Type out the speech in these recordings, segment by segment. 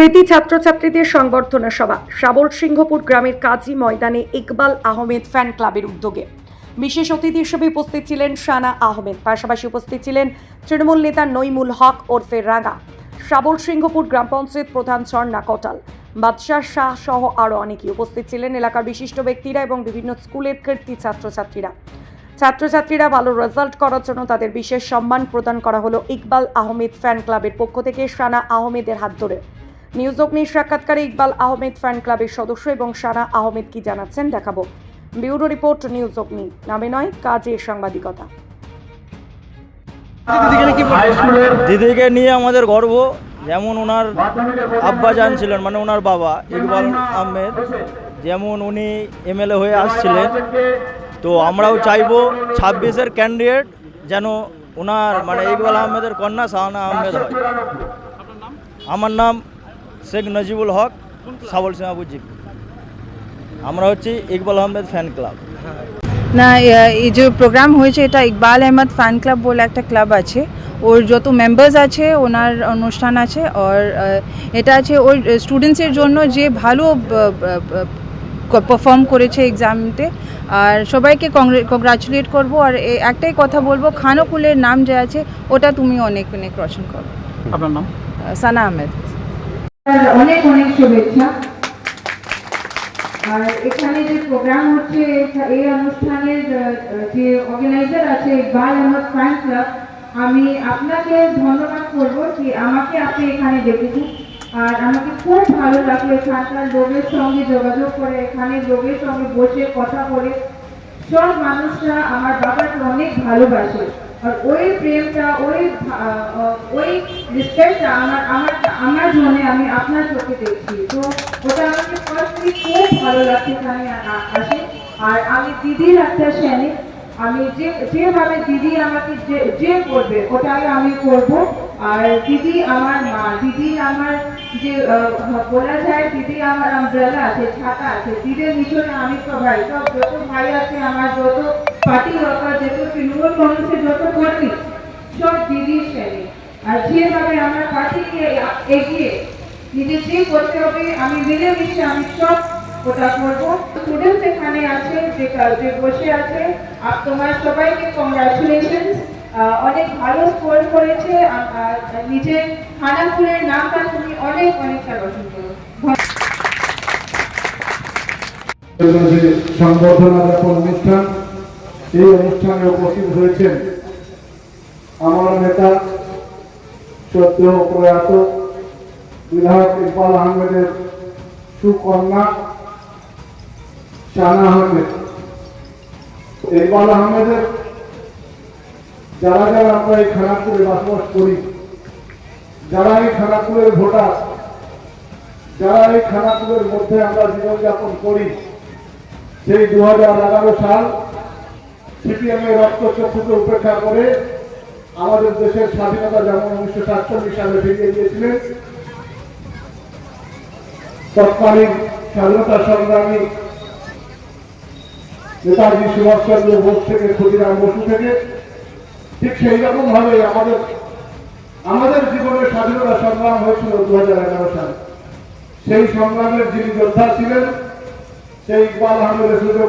কৃতি ছাত্রছাত্রীদের সংবর্ধনা সভা শ্রাবল সিংহপুর গ্রামের কাজী ময়দানে ইকবাল আহমেদ ফ্যান ক্লাবের উদ্যোগে। বিশেষ অতিথি হিসেবে উপস্থিত ছিলেন শানা আহমেদ, পাশাপাশি উপস্থিত ছিলেন তৃণমূল নেতা নইমুল হক ওরফে রাগা শ্রাবল সিংহপুর গ্রাম পঞ্চায়েত প্রধান ঝর্ণা কটাল। বাদশাহ শাহ সহ আরও অনেকে উপস্থিত ছিলেন। এলাকার বিশিষ্ট ব্যক্তিরা এবং বিভিন্ন স্কুলের কীর্তি ছাত্রছাত্রীরা। ছাত্রছাত্রীরা ভালো রেজাল্ট করার জন্য তাদের বিশেষ সম্মান প্রদান করা হলো ইকবাল আহমেদ ফ্যান ক্লাবের পক্ষ থেকে শানা আহমেদের হাত ধরে। নিউজ অগ্নির সাক্ষাৎকারে ইকবাল আহমেদ ফ্যান ক্লাবের সদস্য এবং সানা আহমেদ কি জানাচ্ছেন দেখাবো। ব্যুরো রিপোর্ট, নিউজ অগ্নি। নামে নয়, কাজে সাংবাদিকতা। দিদিকে নিয়ে আমাদের গর্ব, যেমন ওনার আব্বাজান ছিলেন মানে ওনার বাবা, ইকবাল আহমেদ, যেমন উনি এমএলএ হয়ে আসছিলেন। তো আমরাও চাইব ছাব্বিশের ক্যান্ডিডেট যেন ওনার মানে ইকবাল আহমেদের কন্যা শাহানা আহমেদ হয়। আমার নাম শেখ নজিবুল হক সাবল জিপি আমরা হচ্ছি ইকবাল আহমেদ ফ্যান ক্লাব। না এই যে প্রোগ্রাম হয়েছে এটা ইকবাল আহমদ ফ্যান ক্লাব বলে একটা ক্লাব আছে। ওর যত মেম্বার্স আছে ওনার অনুষ্ঠান আছে আর এটা আছে ওর স্টুডেন্টসের জন্য যে ভালো পারফর্ম করেছে এক্সামতে আর সবাইকে কংগ্রাচুলেট করব। আর একটাই কথা বলব খানকুলের নাম যে আছে ওটা তুমি অনেক অনেক রোশন করো। আপনার নাম? সানা আহমেদ। অনেক অনেক শুভেচ্ছা। আর এখানে যে প্রোগ্রাম হচ্ছে, এই অনুষ্ঠানের যে অর্গানাইজার আছে ইকবাল আহমদ ফ্যান ক্লাব আমি আপনাকে ধন্যবাদ করব কি আমাকে আপনি এখানে ডেকেছেন আর আমাকে খুব ভালো লাগল এখানকার লোকের সঙ্গে যোগাযোগ করে, এখানে লোকের সঙ্গে বসে কথা বলে। সব মানুষরা আমার বাবাকে অনেক ভালোবাসে। আর ওই প্রেমটা, ওই ওই রেসপেক্টটা আমার আমার আমার জন্য আমি আপনার চোখে দেখছি। তো ওটা আমাকে ফার্স্টলি খুব ভালো লাগছে এখানে আসে। আর আমি দিদির একটা শ্রেণি আমি যে, যেভাবে দিদি আমাকে যে যে করবে, ওটাই আমি করব। আর দিদি আমার মা, দিদি আমার যে বলা যায় দিদি আমার আমব্রেলা আছে, ছাতা আছে, দিদির পিছনে আমি ভাই, সব যত ভাই আছে, আমার যত পার্টি ওয়ার্কার যত তৃণমূল কংগ্রেসের যত কর্মী, সব দিদির শ্রেণি। আর যেভাবে এগিয়ে নিজে যে করতে হবে। আমি আমি সব ওটা করব। স্টুডেন্টস এখানে আছে, যে বসে আছে, আর তোমার সবাইকে কংগ্রাচুলেশন অনেক ভালো স্কোর করেছে। নামটা তুমি অনেক অনেকটা রোশন সংবর্ধনা অনুষ্ঠান, এই অনুষ্ঠানে উপস্থিত হয়েছেন আমার নেতা সদ্য প্রয়াত বিধায়ক ইকবাল আহমেদের সুকন্যা শানা আহমেদ। ইকবাল আহমেদের যারা যারা আমরা এই খানাপুরে বসবাস করি, যারা এই খানাপুরের ভোটার, যারা এই খানাপুরের মধ্যে আমরা জীবনযাপন করি, সেই দু হাজার এগারো সাল এর রক্তচক্ষুকে উপেক্ষা করে আমাদের দেশের স্বাধীনতা যেমন উনিশশো সাতচল্লিশ সালে ফিরিয়ে দিয়েছিলেন, তৎকালীন স্বাধীনতা সংগ্রামী নেতাজি সুভাষচন্দ্র বোস থেকে, ক্ষুদিরাম বসু থেকে, ঠিক সেই রকম ভাবে আমাদের আমাদের জীবনের স্বাধীনতা সংগ্রাম হয়েছিল দু হাজার এগারো সালে। সেই সংগ্রামের যিনি যোদ্ধা ছিলেন, সেই ইকবাল আহমেদের সুযোগ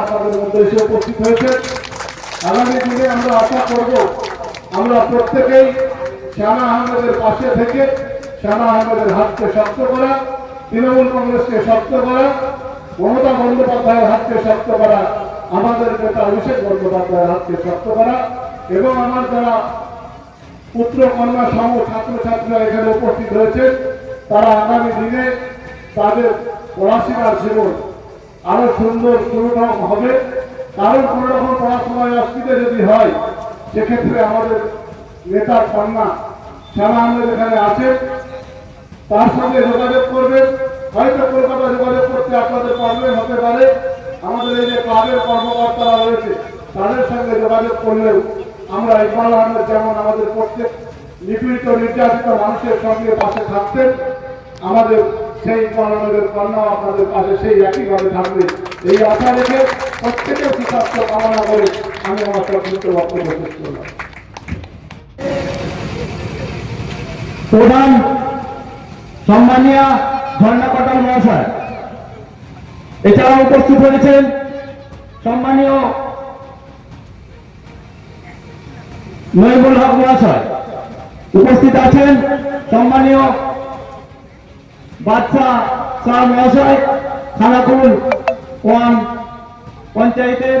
আপনাদের মধ্যে এসে উপস্থিত হয়েছে। আগামী দিনে আমরা আশা করব আমরা প্রত্যেকেই শ্যামা আহমেদের পাশে থেকে শ্যামা আহমেদের হাতকে শক্ত করা, তৃণমূল কংগ্রেসকে শক্ত করা, মমতা বন্দ্যোপাধ্যায়ের হাতকে শক্ত করা, আমাদের নেতা অভিষেক বন্দ্যোপাধ্যায়ের হাতকে শক্ত করা এবং আমার যারা পুত্র, কন্যা সহ ছাত্রছাত্রীরা এখানে উপস্থিত হয়েছে তারা আগামী দিনে তাদের পড়াশোনার জীবন আরও সুন্দর সুরক্ষম হবে। কারণ কোন রকম পড়াশোনায় অসুবিধা যদি হয় সেক্ষেত্রে আমাদের নেতার কন্যা শ্যামা আহমেদ এখানে আছেন। তার সঙ্গে যোগাযোগ করবেন। হয়তো কলকাতা যোগাযোগ করতে আপনাদের প্রবলেম হতে পারে। আমাদের এই যে ক্লাবের কর্মকর্তারা রয়েছে, তাদের সঙ্গে যোগাযোগ করলেও আমরা ইকবাল আহমেদ যেমন আমাদের প্রত্যেক নিপীড়িত, নির্যাতিত মানুষের সঙ্গে পাশে থাকতেন, আমাদের সেই ইকবাল আহমেদের কন্যা আপনাদের পাশে সেই একইভাবে থাকবে। এই আশা রেখে প্রত্যেকের সুস্বাস্থ্য কামনা করে আমি আমার সংক্ষিপ্ত বক্তব্য করলাম। প্রধান সম্মানীয় ঝর্ণা কটাল মহাশয়, এছাড়াও উপস্থিত হয়েছেন সম্মানীয় নইমুল হক মহাশয়, উপস্থিত আছেন সম্মানীয় বাদশাহ শাহ মহাশয়, খানাকুল ওয়ান পঞ্চায়েতের